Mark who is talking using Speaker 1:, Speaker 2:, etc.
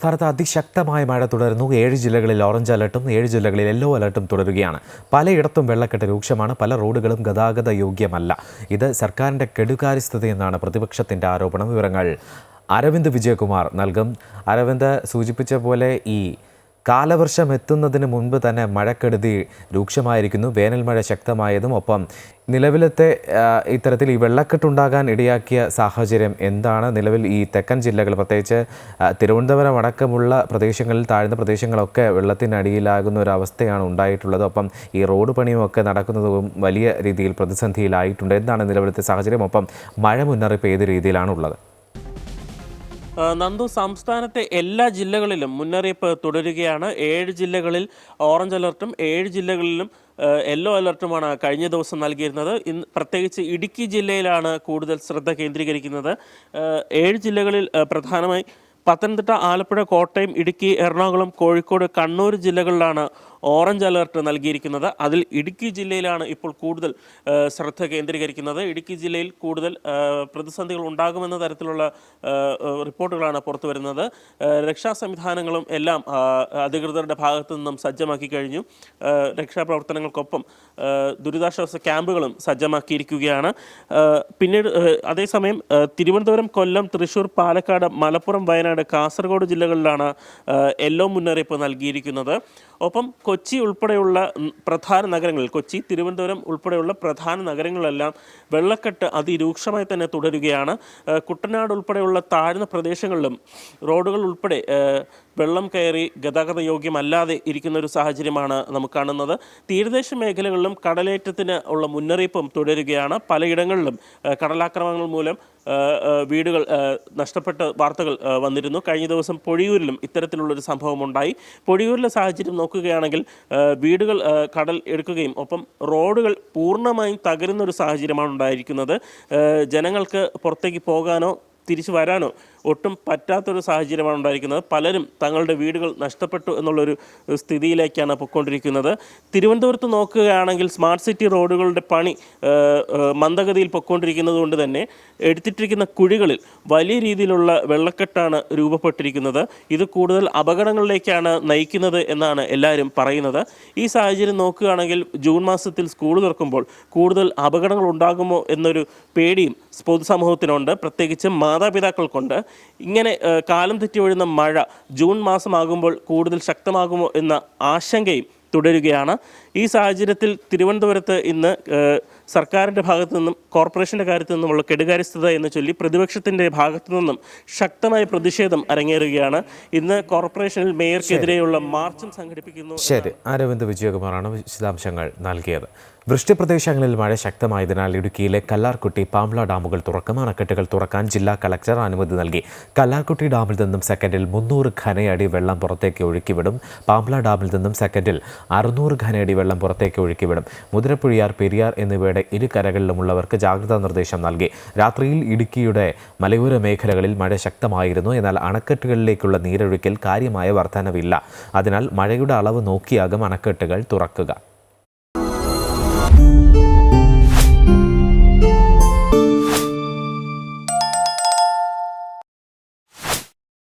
Speaker 1: സംസ്ഥാനത്ത് അതിശക്തമായ മഴ തുടരുന്നു. ഏഴ് ജില്ലകളിൽ ഓറഞ്ച് അലർട്ടും ഏഴ് ജില്ലകളിൽ യെല്ലോ അലർട്ടും തുടരുകയാണ്. പലയിടത്തും വെള്ളക്കെട്ട് രൂക്ഷമാണ്. പല റോഡുകളും ഗതാഗത യോഗ്യമല്ല. ഇത് സർക്കാരിന്റെ കെടുകാര്യസ്ഥതയെന്നാണ് പ്രതിപക്ഷത്തിന്റെ ആരോപണം വിവരങ്ങൾ. അരവിന്ദ് വിജയകുമാർ നൽകും. അരവിന്ദ് സൂചിപ്പിച്ച പോലെ ഈ കാലവർഷം എത്തുന്നതിന് മുൻപ് തന്നെ മഴക്കെടുതി രൂക്ഷമായിരിക്കുന്നു. വേനൽ മഴ ശക്തമായതും ഒപ്പം നിലവിലത്തെ ഇത്തരത്തിൽ ഈ വെള്ളക്കെട്ടുണ്ടാകാൻ ഇടയാക്കിയ സാഹചര്യം എന്താണ്? നിലവിൽ ഈ തെക്കൻ ജില്ലകൾ പ്രത്യേകിച്ച് തിരുവനന്തപുരം അടക്കമുള്ള പ്രദേശങ്ങളിൽ താഴ്ന്ന പ്രദേശങ്ങളൊക്കെ വെള്ളത്തിനടിയിലാകുന്ന ഒരു അവസ്ഥയാണ് ഉണ്ടായിട്ടുള്ളത്. ഒപ്പം ഈ റോഡ് പണിയുമൊക്കെ നടക്കുന്നതും വലിയ രീതിയിൽ പ്രതിസന്ധിയിലായിട്ടുണ്ട്. എന്താണ് നിലവിലത്തെ സാഹചര്യം? ഒപ്പം മഴ മുന്നറിയിപ്പ് ഏത് രീതിയിലാണുള്ളത്?
Speaker 2: ആ, നന്ദു സംസ്ഥാനത്തെ എല്ലാ ജില്ലകളിലും മുന്നറിയിപ്പ് തുടരുകയാണ്. ഏഴ് ജില്ലകളിൽ ഓറഞ്ച് അലർട്ടും ഏഴ് ജില്ലകളിലും യെല്ലോ അലർട്ടുമാണ് കഴിഞ്ഞ ദിവസം നൽകിയിരുന്നത്. ഇന്ന് പ്രത്യേകിച്ച് ഇടുക്കി ജില്ലയിലാണ് കൂടുതൽ ശ്രദ്ധ കേന്ദ്രീകരിക്കുന്നത്. ഏഴ് ജില്ലകളിൽ പ്രധാനമായി പത്തനംതിട്ട ആലപ്പുഴ കോട്ടയം ഇടുക്കി എറണാകുളം കോഴിക്കോട് കണ്ണൂർ ജില്ലകളിലാണ് ഓറഞ്ച് അലർട്ട് നൽകിയിരിക്കുന്നത്. അതിൽ ഇടുക്കി ജില്ലയിലാണ് ഇപ്പോൾ കൂടുതൽ ശ്രദ്ധ കേന്ദ്രീകരിക്കുന്നത്. ഇടുക്കി ജില്ലയിൽ കൂടുതൽ പ്രതിസന്ധികൾ ഉണ്ടാകുമെന്ന തരത്തിലുള്ള റിപ്പോർട്ടുകളാണ് പുറത്തു വരുന്നത്. രക്ഷാ സംവിധാനങ്ങളും എല്ലാം അധികൃതരുടെ ഭാഗത്തു നിന്നും സജ്ജമാക്കി കഴിഞ്ഞു. രക്ഷാപ്രവർത്തനങ്ങൾക്കൊപ്പം ദുരിതാശ്വാസ ക്യാമ്പുകളും സജ്ജമാക്കിയിരിക്കുകയാണ്. പിന്നീട് അതേസമയം തിരുവനന്തപുരം കൊല്ലം തൃശൂർ പാലക്കാട് മലപ്പുറം വയനാട് കാസർഗോഡ് ജില്ലകളിലാണ് യെല്ലോ മുന്നറിയിപ്പ് നൽകിയിരിക്കുന്നത്. ഒപ്പം കൊച്ചി ഉൾപ്പെടെയുള്ള പ്രധാന നഗരങ്ങളിൽ കൊച്ചി തിരുവനന്തപുരം ഉൾപ്പെടെയുള്ള പ്രധാന നഗരങ്ങളെല്ലാം വെള്ളക്കെട്ട് അതിരൂക്ഷമായി തന്നെ തുടരുകയാണ്. കുട്ടനാട് ഉൾപ്പെടെയുള്ള താഴ്ന്ന പ്രദേശങ്ങളിലും റോഡുകൾ ഉൾപ്പെടെ വെള്ളം കയറി ഗതാഗത യോഗ്യമല്ലാതെ ഇരിക്കുന്ന ഒരു സാഹചര്യമാണ് നമുക്ക് കാണുന്നത്. തീരദേശ മേഖലകളിലും കടലേറ്റത്തിന് ഉള്ള മുന്നറിയിപ്പും തുടരുകയാണ്. പലയിടങ്ങളിലും കടലാക്രമണങ്ങൾ മൂലം വീടുകൾ നഷ്ടപ്പെട്ട വാർത്തകൾ വന്നിരുന്നു. കഴിഞ്ഞ ദിവസം പൊഴിയൂരിലും ഇത്തരത്തിലുള്ളൊരു സംഭവം ഉണ്ടായി പൊഴിയൂരിലെ സാഹചര്യം നോക്കുകയാണെങ്കിൽ വീടുകൾ കടൽ എടുക്കുകയും ഒപ്പം റോഡുകൾ പൂർണമായും തകരുന്ന ഒരു സാഹചര്യമാണ് ഉണ്ടായിരിക്കുന്നത്. ജനങ്ങൾക്ക് പുറത്തേക്ക് പോകാനോ തിരിച്ചു വരാനോ ഒട്ടും പറ്റാത്തൊരു സാഹചര്യമാണ് ഉണ്ടായിരിക്കുന്നത്. പലരും തങ്ങളുടെ വീടുകൾ നഷ്ടപ്പെട്ടു എന്നുള്ളൊരു സ്ഥിതിയിലേക്കാണ് പൊയ്ക്കൊണ്ടിരിക്കുന്നത്. തിരുവനന്തപുരത്ത് നോക്കുകയാണെങ്കിൽ സ്മാർട്ട് സിറ്റി റോഡുകളുടെ പണി മന്ദഗതിയിൽ പൊയ്ക്കൊണ്ടിരിക്കുന്നത് കൊണ്ട് തന്നെ എടുത്തിട്ടിരിക്കുന്ന കുഴികളിൽ വലിയ രീതിയിലുള്ള വെള്ളക്കെട്ടാണ് രൂപപ്പെട്ടിരിക്കുന്നത്. ഇത് കൂടുതൽ അപകടങ്ങളിലേക്കാണ് നയിക്കുന്നത് എന്നാണ് എല്ലാവരും പറയുന്നത്. ഈ സാഹചര്യം നോക്കുകയാണെങ്കിൽ ജൂൺ മാസത്തിൽ സ്കൂൾ തുറക്കുമ്പോൾ കൂടുതൽ അപകടങ്ങൾ ഉണ്ടാകുമോ എന്നൊരു പേടിയും പൊതുസമൂഹത്തിനുണ്ട്. പ്രത്യേകിച്ച് മാതാപിതാക്കൾക്കുണ്ട്. ഇങ്ങനെ കാലം തെറ്റി ഒഴുന്ന മഴ ജൂൺ മാസമാകുമ്പോൾ കൂടുതൽ ശക്തമാകുമോ എന്ന ആശങ്കയും തുടരുകയാണ്. ഈ സാഹചര്യത്തിൽ തിരുവനന്തപുരത്ത് ഇന്ന് സർക്കാരിന്റെ ഭാഗത്തു നിന്നും കോർപ്പറേഷന്റെ കാര്യത്തു നിന്നുമുള്ള കെടുകാര്യസ്ഥത എന്ന് ചൊല്ലി പ്രതിപക്ഷത്തിന്റെ ഭാഗത്തു നിന്നും ശക്തമായ പ്രതിഷേധം അരങ്ങേറുകയാണ്. ഇന്ന് കോർപ്പറേഷനിൽ മേയർക്കെതിരെയുള്ള മാർച്ചും സംഘടിപ്പിക്കുന്നു
Speaker 1: ശരി. അരവിന്ദ് വിജയകുമാറാണ് വിശദാംശങ്ങൾ നൽകിയത്. വൃഷ്ടിപ്രദേശങ്ങളിൽ മഴ ശക്തമായതിനാൽ ഇടുക്കിയിലെ കല്ലാർകുട്ടി പാംല ഡാമുകൾ തുറക്കും. അണക്കെട്ടുകൾ തുറക്കാൻ ജില്ലാ കളക്ടർ അനുമതി നൽകി. കല്ലാർകുട്ടി ഡാമിൽ നിന്നും സെക്കൻഡിൽ മുന്നൂറ് ഘനയടി വെള്ളം പുറത്തേക്ക് ഒഴുക്കിവിടും. പാംല ഡാമിൽ നിന്നും സെക്കൻഡിൽ അറുന്നൂറ് ഘനയടി വെള്ളം പുറത്തേക്ക് ഒഴുക്കിവിടും. മുതിരപ്പുഴിയാർ പെരിയാർ എന്നിവയുടെ ഇരു കരകളിലുമുള്ളവർക്ക് ജാഗ്രതാ നിർദ്ദേശം നൽകി. രാത്രിയിൽ ഇടുക്കിയുടെ മലയോര മേഖലകളിൽ മഴ ശക്തമായിരുന്നു. എന്നാൽ അണക്കെട്ടുകളിലേക്കുള്ള നീരൊഴുക്കിൽ കാര്യമായ വർധനവില്ല. അതിനാൽ മഴയുടെ അളവ് നോക്കിയാകും അണക്കെട്ടുകൾ തുറക്കുക.